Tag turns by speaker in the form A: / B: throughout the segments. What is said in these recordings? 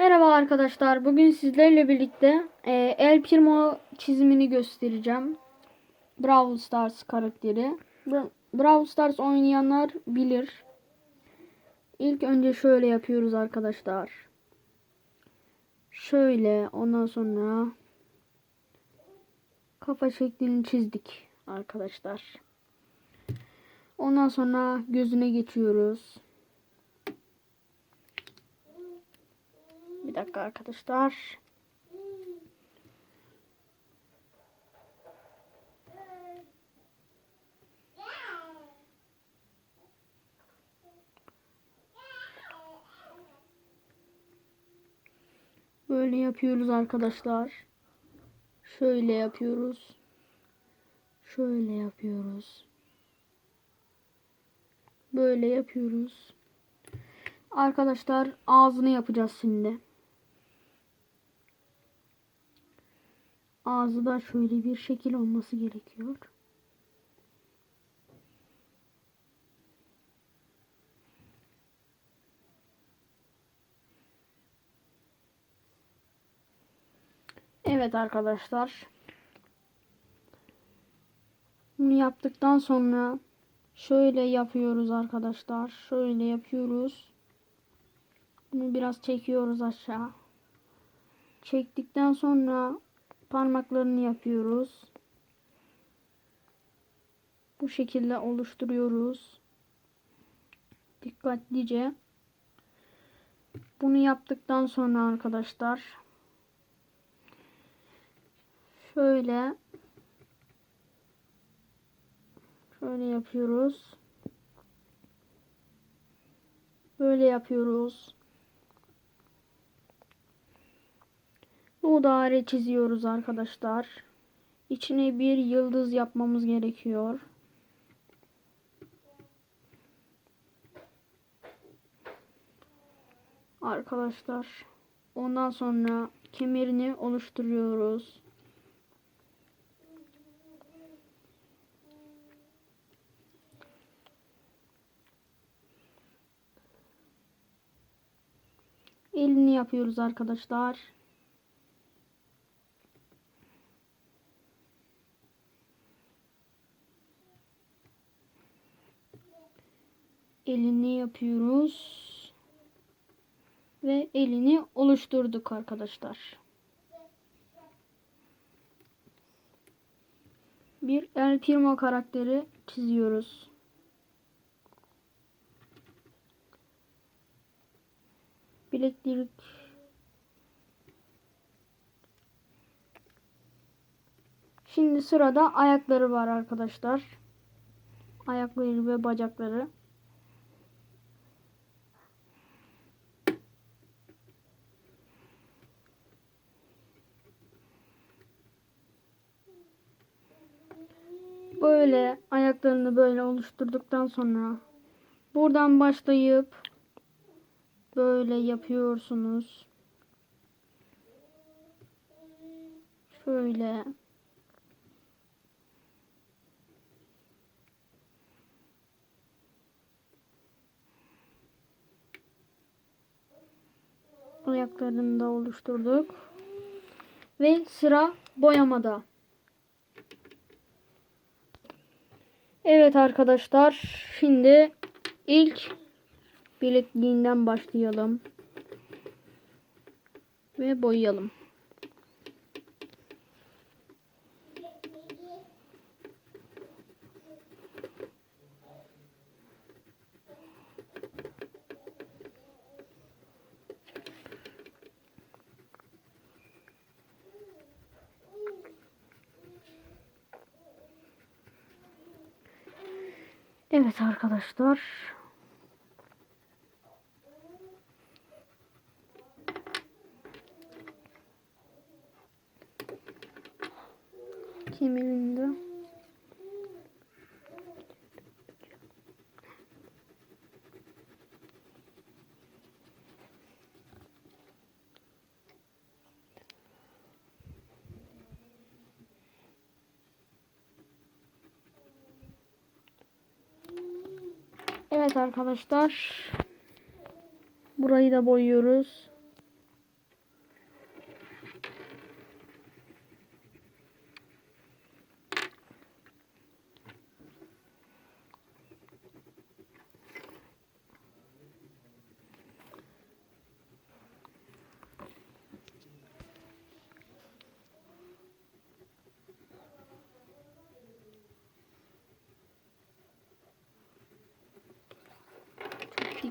A: Merhaba arkadaşlar. Bugün sizlerle birlikte e, El Primo çizimini göstereceğim. Brawl Stars karakteri. Bra- Brawl Stars oynayanlar bilir. İlk önce şöyle yapıyoruz arkadaşlar. Şöyle ondan sonra kafa şeklini çizdik arkadaşlar. Ondan sonra gözüne geçiyoruz. Dakika arkadaşlar. Böyle yapıyoruz arkadaşlar. Şöyle yapıyoruz. Şöyle yapıyoruz. Böyle yapıyoruz. Arkadaşlar ağzını yapacağız şimdi. Ağzı da şöyle bir şekil olması gerekiyor. Evet arkadaşlar. Bunu yaptıktan sonra şöyle yapıyoruz arkadaşlar. Şöyle yapıyoruz. Bunu biraz çekiyoruz aşağı. Çektikten sonra parmaklarını yapıyoruz. Bu şekilde oluşturuyoruz. Dikkatlice. Bunu yaptıktan sonra arkadaşlar şöyle şöyle yapıyoruz. Böyle yapıyoruz. Bu daire çiziyoruz arkadaşlar. İçine bir yıldız yapmamız gerekiyor. Arkadaşlar. Ondan sonra kemerini oluşturuyoruz. Elini yapıyoruz arkadaşlar. Elini yapıyoruz. Ve elini oluşturduk arkadaşlar. Bir El Primo karakteri çiziyoruz. Bileklik Şimdi sırada ayakları var arkadaşlar. Ayakları ve bacakları. Böyle ayaklarını böyle oluşturduktan sonra buradan başlayıp böyle yapıyorsunuz. Şöyle ayaklarını da oluşturduk. Ve sıra boyamada. Evet arkadaşlar. Şimdi ilk bilekliğinden başlayalım. Ve boyayalım. Evet arkadaşlar. Kemerinde. Evet arkadaşlar. Burayı da boyuyoruz.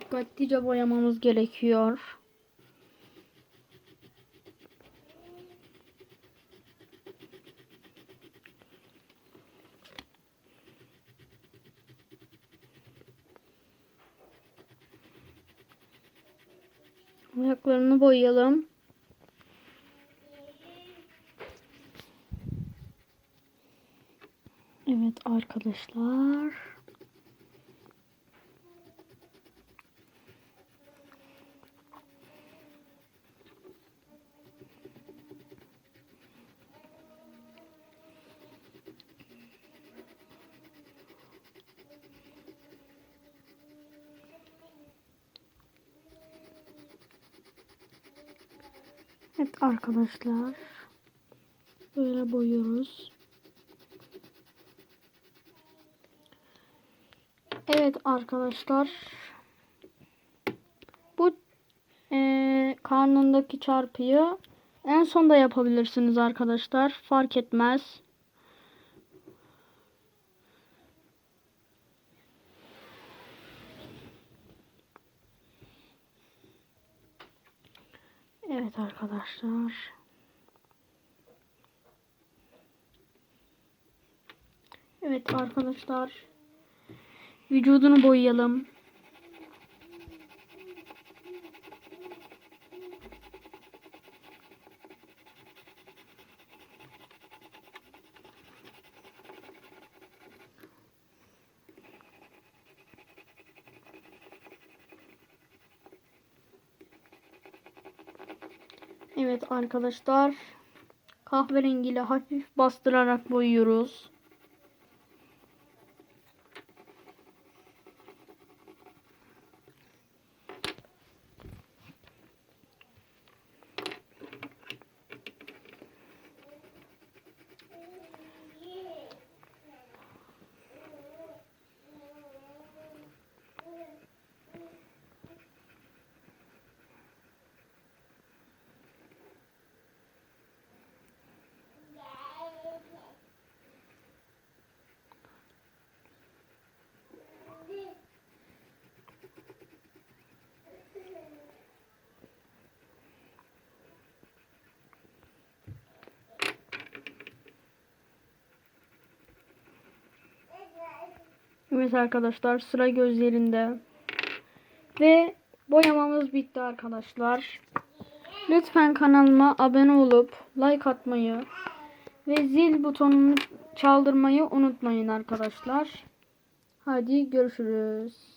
A: Dikkatlice boyamamız gerekiyor. Ayaklarını boyayalım. Evet arkadaşlar. Evet arkadaşlar. Böyle boyuyoruz. Evet arkadaşlar. Bu eee, karnındaki çarpıyı en sonda yapabilirsiniz arkadaşlar. Fark etmez. Evet arkadaşlar. Evet arkadaşlar. Vücudunu boyayalım. Evet arkadaşlar. Kahverengiyle hafif bastırarak boyuyoruz. Evet arkadaşlar sıra gözlerinde. Ve boyamamız bitti arkadaşlar. Lütfen kanalıma abone olup like atmayı ve zil butonunu çaldırmayı unutmayın arkadaşlar. Hadi görüşürüz.